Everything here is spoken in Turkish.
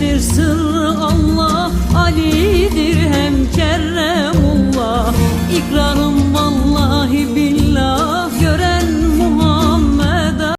bir sır.